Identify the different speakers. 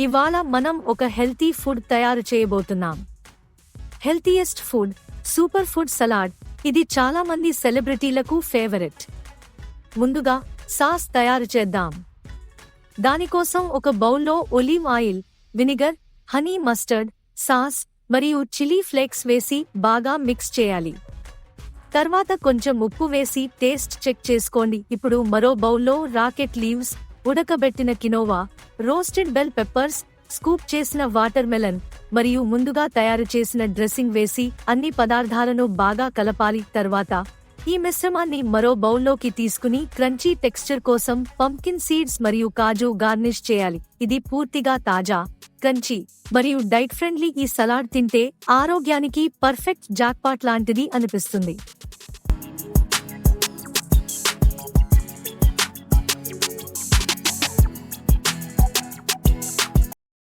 Speaker 1: ఇవాళ మనం ఒక హెల్తీ ఫుడ్ తయారు చేయబోతున్నాం. Healthiest food super food salad ఇది చాలా మంది సెలబ్రిటీలకు ఫేవరెట్. ముందుగా సాస్ తయారు చేద్దాం. దానికోసం ఒక బౌల్లో olive oil vinegar honey mustard sauce మరియు చిలీ ఫ్లేక్స్ వేసి బాగా మిక్స్ చేయాలి. తర్వాత కొంచెం ఉప్పు వేసి టేస్ట్ చెక్ చేసుకోండి. ఇప్పుడు మరో బౌల్లో రాకెట్ లీవ్స్ ఉడకబెట్టిన quinoa roasted bell peppers scoop చేసిన వాటర్ మెలన్ మరియు ముందుగా తయారు చేసిన డ్రెస్సింగ్ వేసి అన్ని పదార్థాలను బాగా కలపాలి. తర్వాత ఈ మిశ్రమాన్ని మరో బౌల్లోకి తీసుకుని క్రంచీ టెక్స్చర్ కోసం పంకిన్ సీడ్స్ మరియు కాజు గార్నిష్ చేయాలి. ఇది పూర్తిగా తాజా క్రంచీ మరియు డైట్ ఫ్రెండ్లీ ఈ సలాడ్ తింటే ఆరోగ్యానికి పర్ఫెక్ట్ జాక్పాట్ లాంటిది అనిపిస్తుంది.